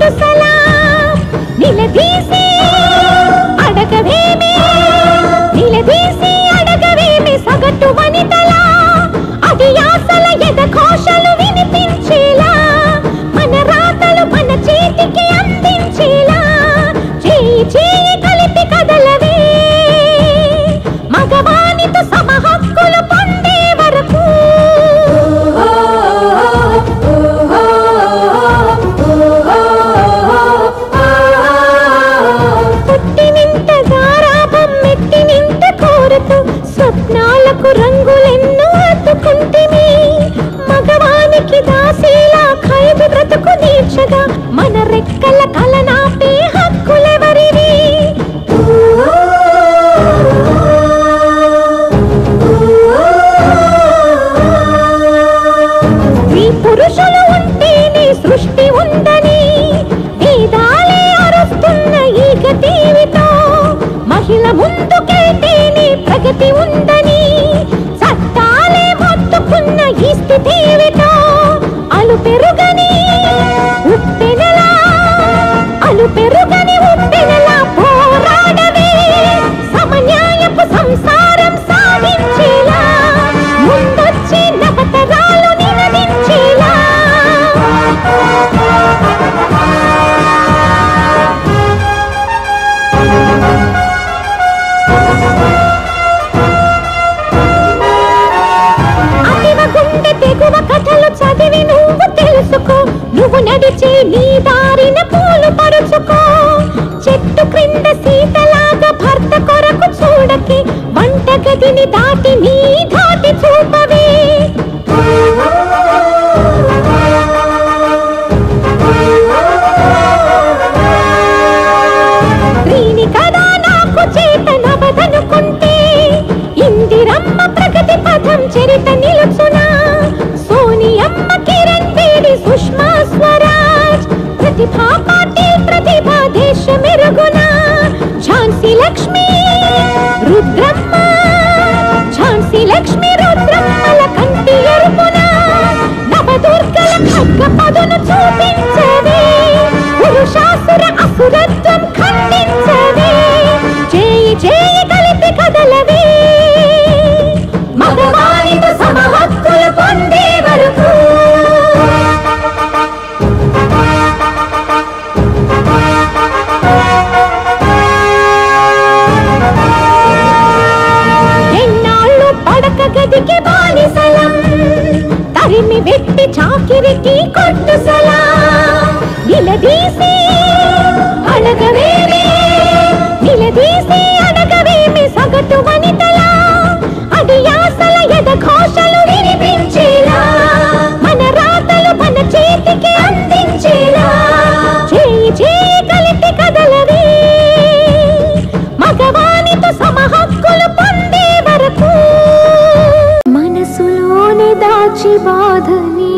tu salud. స్థితి ఉందని చట్టాలే మొత్తుకున్న ఈ స్థితి సగతిని దాటి నీ ధాటి చూపవే. ప్రతిభా దేశ మెరుగునా ఝాన్సీ లక్ష్మీ రుద్ర श्री लक्ष्मी మగవానితో సమహక్కులు పొందే వరకు మనసులోని దాచి బాధని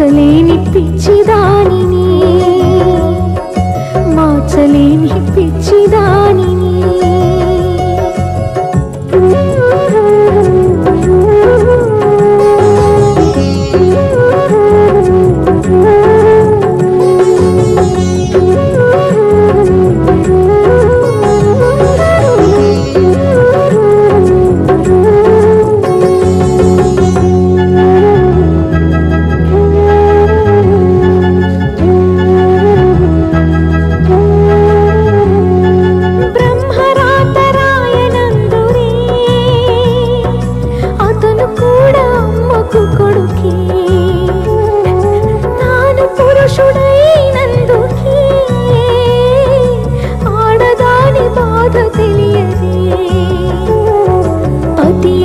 అసలేని పిచ్చిదా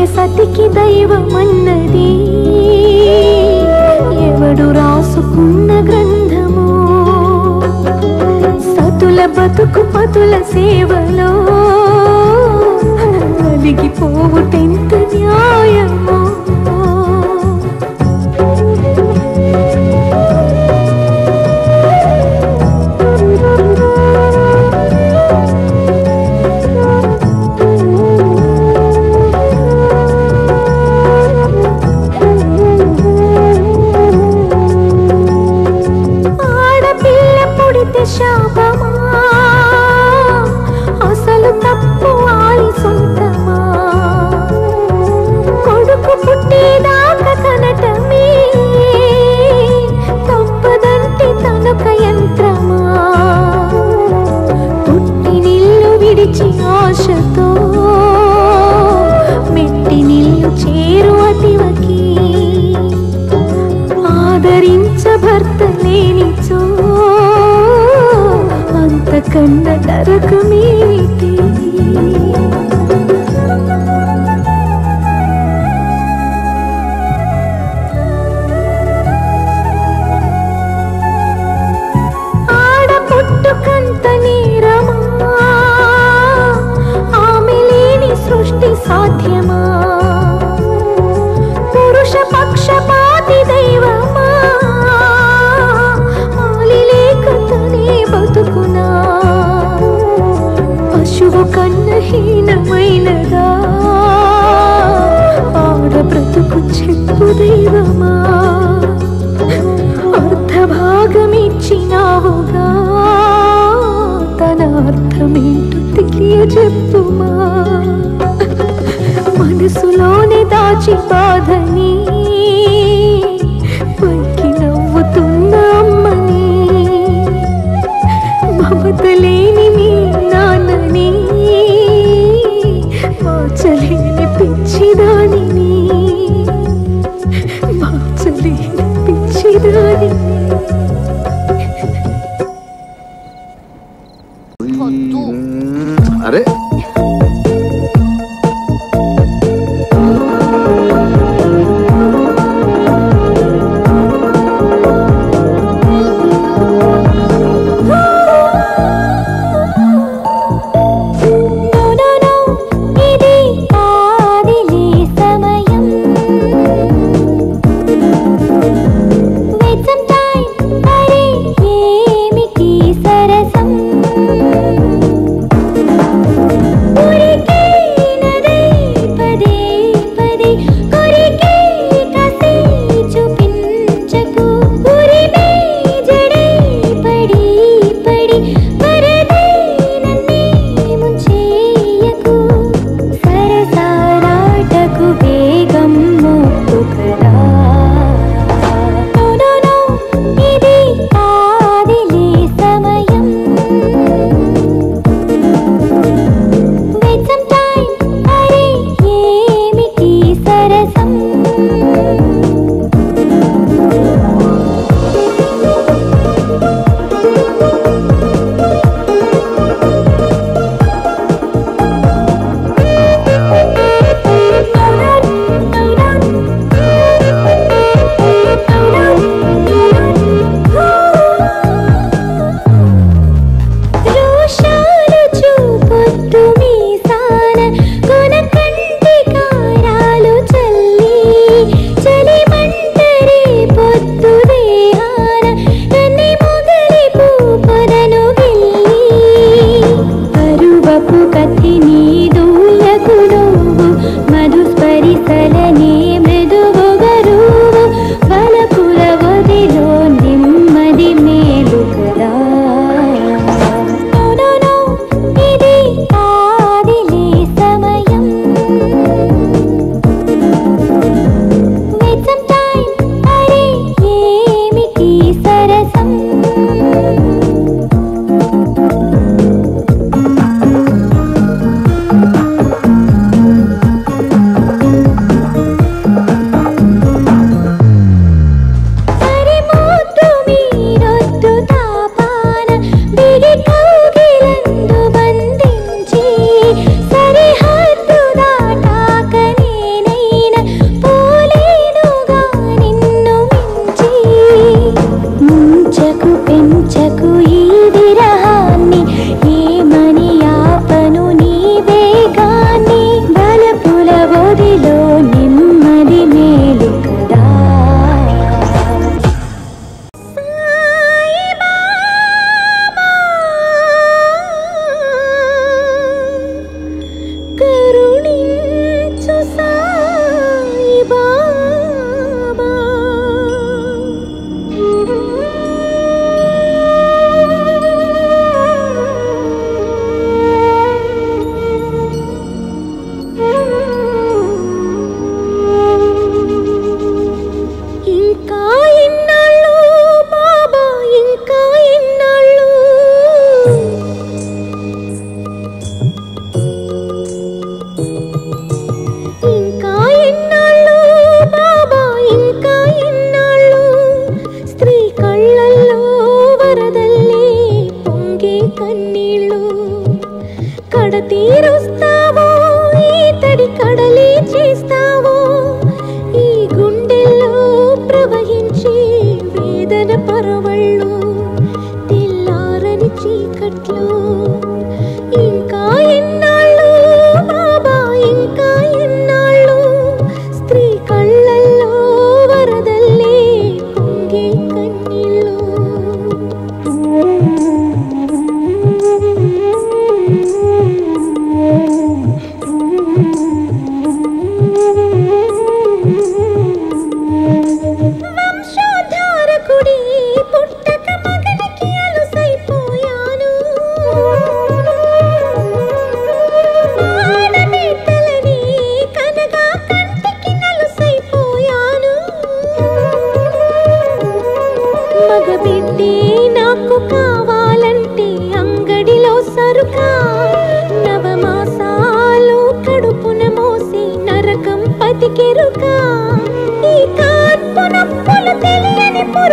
సతికి దైవమన్నది. ఎవడు రాసుకున్న గ్రంథము సతుల బతుకు పతుల సేవలో కలిగిపోవుటెంత న్యాయమో. శాపమా అసలు తప్పు ఆయుసుంటే కన్న నరకమే. దైవమా అర్ధభాగమిచ్చినావుగా తన అర్థమేంటో తెలియజెప్పుమా? మనసులోనే దాచి బాధని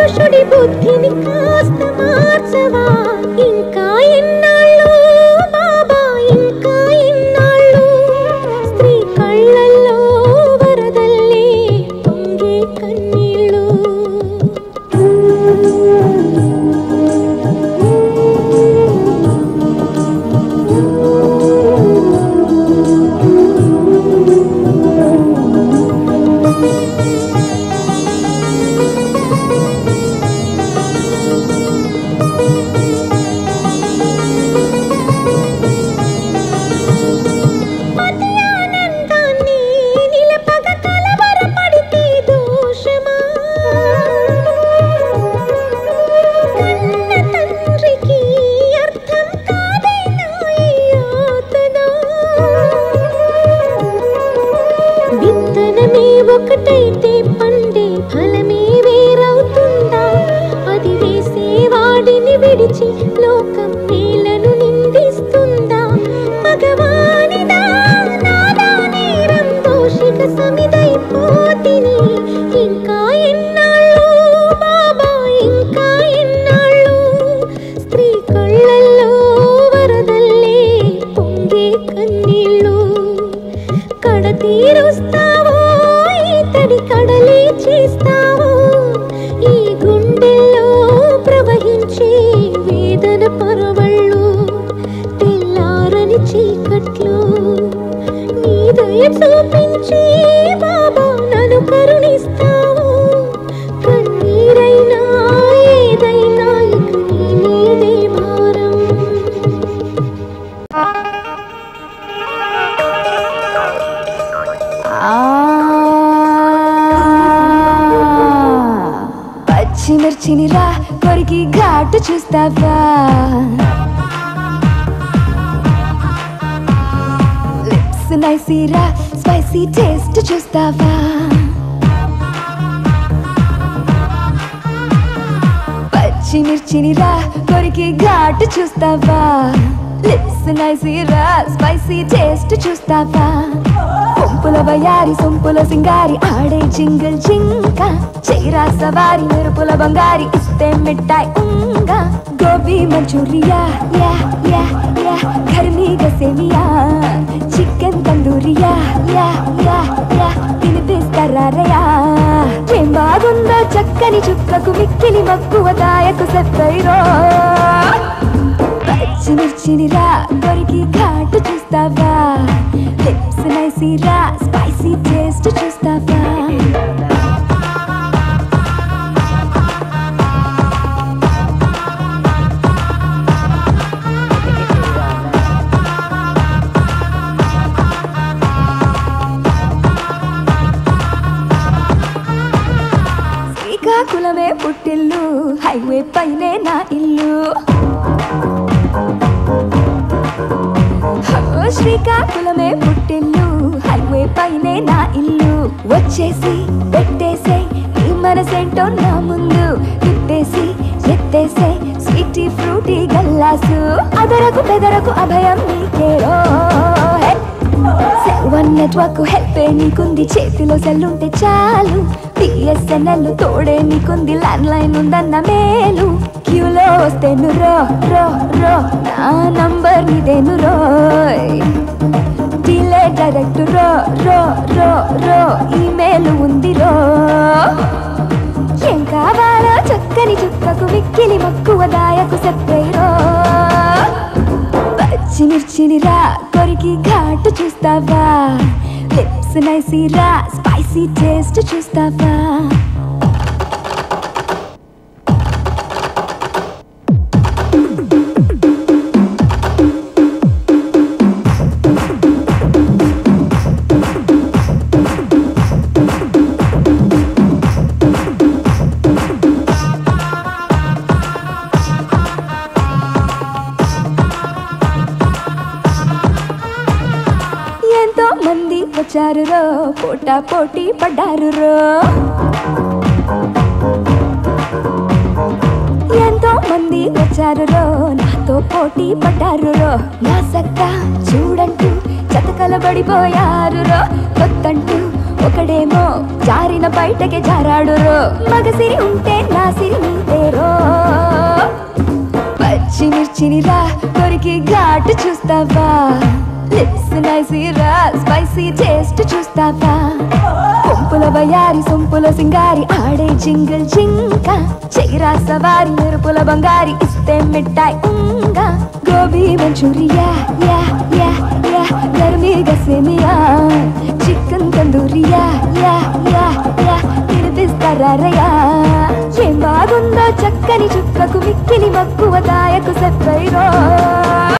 সরসরি বুদ্ধি নিকা ఒకటైతే పండే ఫలమే. చీకట్లో నీ దయ చూపించి బాబా నన్ను కరుణిస్తావు. కన్నీరైనా ఏదైనా ఇక భారం. పచ్చిమిర్చిని రా కొరికి ఘాటు చూస్తావా? లిప్స్ స్పైసీ టేస్ట్ చూస్తావా? పచ్చిమిర్చిని రా కొరికి ఘాటు చూస్తావా? లిప్స్ నైసీరా స్పైసీ టేస్ట్ చూస్తావా? సొంపుల బయారి సొంపుల సింగారి ఆడే జింగిల్ జింక. చీరా సవారి మెరుపుల బంగారి ఇస్తే మిఠాయి ఉంగా. గోబీ మంచూరియా యా యా యా ఘర్మీగా సేమియా. చికెన్ తందూరియా యా యా యా తినిపిస్తారయా ఏం బాగుందో చక్కని చుక్కకు మిక్కిలి మక్కువ దాయకు సెప్పైరో. పచ్చిమిర్చినిరా దొరికి ఘాటు చూస్తావా. లిప్స్ నైసిరా స్పైసీ టేస్ట్ చూస్తావా. కులమే పుట్టిల్లు హైవే పైనే నా ఇల్లు. శ్రీకాకుళమే పుట్టిల్లు హైవే పైనే నా ఇల్లు. వచ్చేసి పెట్టేసే నీ మనసేంటో నా ముందు తిప్పేసి ఎత్తేసే స్వీటీ ఫ్రూటీ గల్లాసు. అదరకు పెదరకు అభయం నీకేరో వన్ నెట్వర్క్ హెల్ప్ నీకుంది చేతిలో సెల్లుంటే చాలు. బిఎస్ఎన్ఎల్ తోడే నీకుంది ల్యాండ్ లైన్ ఉందన్న మేలు. క్యూలో వస్తే రో రో రో నా నంబర్ నీదేను రోయ్. డిలే డైరెక్ట్ రో రో రో రో ఈమెయిల్ ఉంది రో. ఏం కావాలో చక్కని చుక్కకు మిక్కిలి మక్కువ దాయకు చెప్పేరో పచ్చిమిర్చిని రా కొరికి ఘాటు చూస్తావా? నైసి రా స్పైసీ టేస్ట్ చూస్తావా పోటా పోటీ పడ్డారు రో. ఎంతో మంది వచ్చారు రో. నాతో పోటీ పడ్డారు రో. నా సక్క చూడంటూ చతకలబడిపోయారు రో. కొత్తంటూ ఒకడేమో జారిన బయటకి జారాడు రో. మగసిరి ఉంటే నా సిరి నీదే రో. పచ్చిమిర్చిని రా కొరికి ఘాటు చూస్తావా? రా స్పైసీ టేస్ట్ చూస్తావా? కొంపుల బయారి సొంపుల సింగారి ఆడే జింగిల్ జింక. చైరా సవారి మెరుపుల బంగారి ఇస్తే మిఠాయి ఉంగా. గోబీ మంచూరియా యా యా యా గర్మీ గసేమియా చికెన్ తందూరియా యా యా యా. తినిపిస్తారయా ఏం బాగుందో చక్కని చుక్కకు మిక్కిలి మక్కువ దాయకు సెప్పైరో.